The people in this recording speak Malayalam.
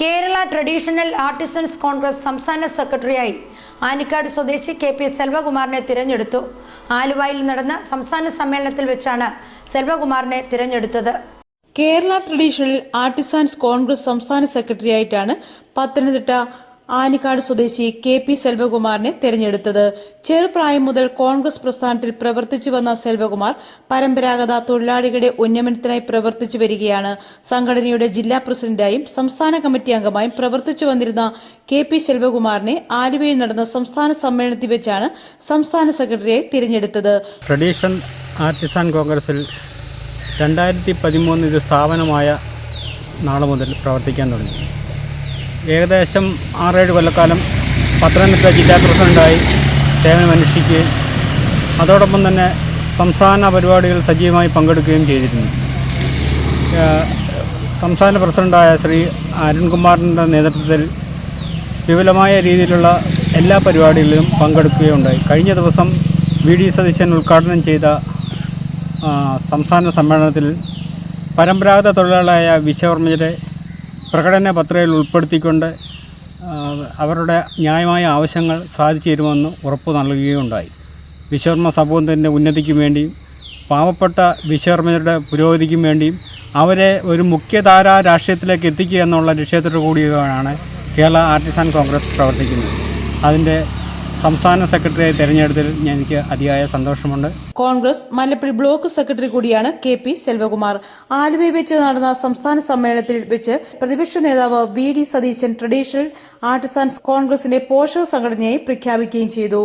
കേരള ട്രഡീഷണൽ ആർട്ടിസൻസ് കോൺഗ്രസ് സംസ്ഥാന സെക്രട്ടറിയായി ആനിക്കാട് സ്വദേശി കെ പി സെൽവകുമാറിനെ തിരഞ്ഞെടുത്തു. ആലുവായിൽ നടന്ന സംസ്ഥാന സമ്മേളനത്തിൽ വെച്ചാണ് സെൽവകുമാറിനെ തിരഞ്ഞെടുത്തത്. കേരള ട്രഡീഷണൽ ആർട്ടിസാൻസ് കോൺഗ്രസ് സംസ്ഥാന സെക്രട്ടറിയായിട്ടാണ് പത്തനംതിട്ട ആനിക്കാട് സ്വദേശി കെ പി സെൽവകുമാറിനെ തെരഞ്ഞെടുത്തത്. ചെറുപ്രായം മുതൽ കോൺഗ്രസ് പ്രസ്ഥാനത്തിൽ പ്രവർത്തിച്ചു വന്ന സെൽവകുമാർ പരമ്പരാഗത തൊഴിലാളികളുടെ ഉന്നമനത്തിനായി പ്രവർത്തിച്ചു വരികയാണ്. സംഘടനയുടെ ജില്ലാ പ്രസിഡന്റായും സംസ്ഥാന കമ്മിറ്റി അംഗമായും പ്രവർത്തിച്ചു വന്നിരുന്ന കെ പി സെൽവകുമാറിനെ ആലുവയിൽ നടന്ന സംസ്ഥാന സമ്മേളനത്തിൽ വെച്ചാണ് സംസ്ഥാന സെക്രട്ടറിയായി തിരഞ്ഞെടുത്തത്. ട്രഡീഷൻ ആർട്ടിസാൻ കോൺഗ്രസിൽ രണ്ടായിരത്തി പതിമൂന്ന് ഇത് സ്ഥാപനമായ നാളെ മുതൽ പ്രവർത്തിക്കാൻ തുടങ്ങി. ഏകദേശം ആറേഴ് കൊല്ലക്കാലം പത്തനംതിട്ട ജില്ലാ പ്രസിഡന്റായി സേവനമനുഷ്ഠിക്കുകയും അതോടൊപ്പം തന്നെ സംസ്ഥാന പരിപാടികൾ സജീവമായി പങ്കെടുക്കുകയും ചെയ്തിരുന്നു. സംസ്ഥാന പ്രസിഡന്റായ ശ്രീ അരുൺകുമാറിന്റെ നേതൃത്വത്തിൽ വിപുലമായ രീതിയിലുള്ള എല്ലാ പരിപാടികളിലും പങ്കെടുക്കുകയുണ്ടായി. കഴിഞ്ഞ ദിവസം വി ഡി സതീശൻ ഉദ്ഘാടനം ചെയ്ത സംസ്ഥാന സമ്മേളനത്തിൽ പരമ്പരാഗത തൊഴിലാളിയായ വിശ്വകർമ്മജരെ പ്രകടന പത്രികയിൽ ഉൾപ്പെടുത്തിക്കൊണ്ട് അവരുടെ ന്യായമായ ആവശ്യങ്ങൾ സാധിച്ചു തരുമെന്ന് ഉറപ്പ് നൽകുകയുണ്ടായി. വിശ്വർമ്മ സമൂഹത്തിന്റെ ഉന്നതിക്ക് വേണ്ടിയും പാവപ്പെട്ട വിശ്വർമ്മരുടെ പുരോഗതിക്കും വേണ്ടിയും അവരെ ഒരു മുഖ്യധാരാ രാഷ്ട്രീയത്തിലേക്ക് എത്തിക്കുക എന്നുള്ള ലക്ഷ്യത്തോടു കൂടിയാണ് കേരള ആർട്ടിസാൻ കോൺഗ്രസ് പ്രവർത്തിക്കുന്നത്. അതിന്റെ സംസ്ഥാന സെക്രട്ടറിയായി തെരഞ്ഞെടുത്തിൽ എനിക്ക് അതിയായ സന്തോഷമുണ്ട്. കോൺഗ്രസ് മല്ലപ്പള്ളി ബ്ലോക്ക് സെക്രട്ടറി കൂടിയാണ് കെ പി സെൽവകുമാർ. ആലുവയിൽ വെച്ച് നടന്ന സംസ്ഥാന സമ്മേളനത്തിൽ വെച്ച് പ്രതിപക്ഷ നേതാവ് V D Satheesan traditional artisans കോൺഗ്രസിന്റെ പോഷക സംഘടനയായി പ്രഖ്യാപിക്കുകയും ചെയ്തു.